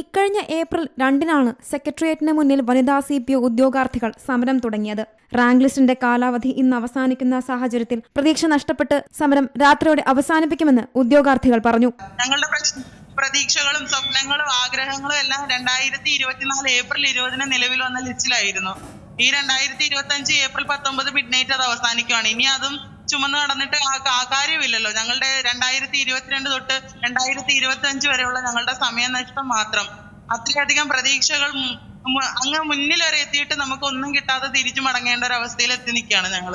ഇക്കഴിഞ്ഞ ഏപ്രിൽ രണ്ടിനാണ് സെക്രട്ടേറിയറ്റിന് മുന്നിൽ വനിതാ സി പി ഉദ്യോഗാർത്ഥികൾ സമരം തുടങ്ങിയത്. റാങ്ക് ലിസ്റ്റിന്റെ കാലാവധി ഇന്ന് അവസാനിക്കുന്ന സാഹചര്യത്തിൽ പ്രതീക്ഷ നഷ്ടപ്പെട്ട് സമരം രാത്രിയോടെ അവസാനിപ്പിക്കുമെന്ന് ഉദ്യോഗാർത്ഥികൾ പറഞ്ഞു. ഞങ്ങളുടെ പ്രതീക്ഷകളും സ്വപ്നങ്ങളും ആഗ്രഹങ്ങളും എല്ലാം രണ്ടായിരത്തി ഇരുപത്തിനാല് ഏപ്രിൽ ഇരുപതിന് നിലവിൽ വന്ന ലിസ്റ്റിലായിരുന്നു. ഈ രണ്ടായിരത്തി ഇരുപത്തി അഞ്ച് ഏപ്രിൽ പത്തൊമ്പത് മിഡ് നൈറ്റ് അത് അവസാനിക്കുകയാണ് ഇനി അതും ചുമന്ന് നടന്നിട്ട് ആ കാര്യമില്ലല്ലോ. ഞങ്ങളുടെ രണ്ടായിരത്തി ഇരുപത്തിരണ്ട് തൊട്ട് രണ്ടായിരത്തി ഇരുപത്തി അഞ്ച് വരെയുള്ള ഞങ്ങളുടെ സമയനഷ്ടം മാത്രം. അത്രയധികം പ്രതീക്ഷകൾ അങ്ങ് മുന്നിൽ വരെ എത്തിയിട്ട് നമുക്ക് ഒന്നും കിട്ടാതെ തിരിച്ചു മടങ്ങേണ്ട ഒരു അവസ്ഥയിൽ എത്തി നിൽക്കുകയാണ് ഞങ്ങൾ.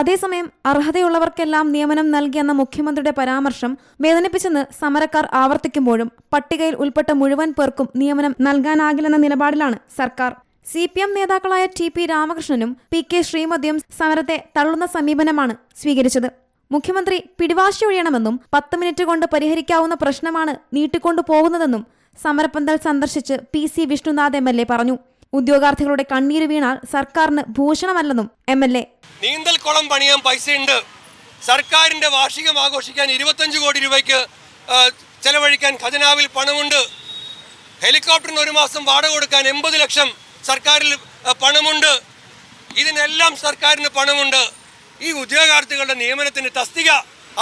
അതേസമയം അർഹതയുള്ളവർക്കെല്ലാം നിയമനം നൽകിയെന്ന മുഖ്യമന്ത്രിയുടെ പരാമർശം വേദനിപ്പിച്ചെന്ന് സമരക്കാർ ആവർത്തിക്കുമ്പോഴും പട്ടികയിൽ ഉൾപ്പെട്ട മുഴുവൻ പേർക്കും നിയമനം നൽകാനാകില്ലെന്ന നിലപാടിലാണ് സർക്കാർ. സി പി എം നേതാക്കളായ ടി പി രാമകൃഷ്ണനും പി കെ ശ്രീമതിയും സമരത്തെ തള്ളുന്ന സമീപനമാണ് സ്വീകരിച്ചത്. മുഖ്യമന്ത്രി പിടിവാശി ഒഴിയണമെന്നും പത്ത് മിനിറ്റ് കൊണ്ട് പരിഹരിക്കാവുന്ന പ്രശ്നമാണ് നീട്ടിക്കൊണ്ടു പോകുന്നതെന്നും സമരപ്പന്തൽ സന്ദർശിച്ച് P C Vishnunath M L A പറഞ്ഞു. ഉദ്യോഗാർത്ഥികളുടെ കണ്ണീര് വീണാൽ സർക്കാരിന് ഭൂഷണമല്ലെന്നും എം എൽ എ. നീന്തൽക്കുളം പണിയാൻ പൈസയുണ്ട്. സർക്കാരിന്റെ വാർഷികം ആഘോഷിക്കാൻ ഇരുപത്തഞ്ച് കോടി രൂപയ്ക്ക് ചെലവഴിക്കാൻ ഖജനാവിൽ പണമുണ്ട്. ഹെലികോപ്റ്ററിന് ഒരു മാസം വാടക കൊടുക്കാൻ എൺപത് ലക്ഷം സർക്കാരിൽ പണമുണ്ട്. ഇതിനെല്ലാം സർക്കാരിന് പണമുണ്ട്. ഈ ഉദ്യോഗാർത്ഥികളുടെ നിയമനത്തിന് തസ്തിക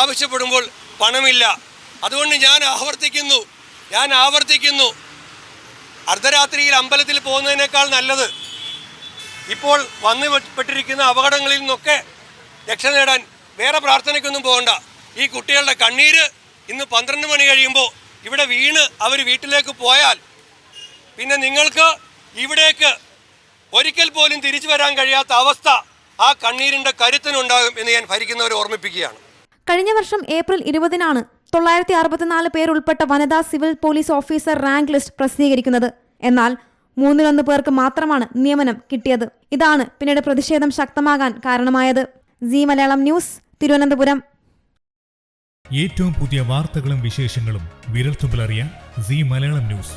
ആവശ്യപ്പെടുമ്പോൾ പണമില്ല. അതുകൊണ്ട് ഞാൻ ആവർത്തിക്കുന്നു. ഞാൻ ആവർത്തിക്കുന്നു. അർദ്ധരാത്രിയിൽ അമ്പലത്തിൽ പോകുന്നതിനേക്കാൾ നല്ലത്. ഇപ്പോൾ വന്നു പെട്ടിരിക്കുന്ന അപകടങ്ങളിൽ നിന്നൊക്കെ രക്ഷ നേടാൻ വേറെ പ്രാർത്ഥനയ്ക്കൊന്നും പോകണ്ട. ഈ കുട്ടികളുടെ കണ്ണീര് ഇന്ന് പന്ത്രണ്ട് മണി കഴിയുമ്പോൾ ഇവിടെ വീണ് അവർ വീട്ടിലേക്ക് പോയാൽ പിന്നെ നിങ്ങൾക്ക് ഇവിടേക്ക് ഒരിക്കൽ പോലും തിരിച്ചു വരാൻ കഴിയാത്ത അവസ്ഥ ആ കണ്ണീരിന്റെ കരുത്തിനുണ്ടാകും എന്ന് ഞാൻ ഭരിക്കുന്നവരെ ഓർമ്മിപ്പിക്കുകയാണ്. കഴിഞ്ഞ വർഷം ഏപ്രിൽ ഇരുപതിനാണ് തൊള്ളായിരത്തി അറുപത്തിനാല് പേരുൾപ്പെട്ട വനിതാ civil police officer rank list പ്രസിദ്ധീകരിക്കുന്നത്. എന്നാൽ മൂന്നിലൊന്ന് പേർക്ക് മാത്രമാണ് നിയമനം കിട്ടിയത്. ഇതാണ് പിന്നീട് പ്രതിഷേധം ശക്തമാകാൻ കാരണമായത്. സി മലയാളം ന്യൂസ് തിരുവനന്തപുരം. ഏറ്റവും പുതിയ വാർത്തകളും വിശേഷങ്ങളും വിരൽത്തുമ്പിലറിയാൻ സി മലയാളം ന്യൂസ്.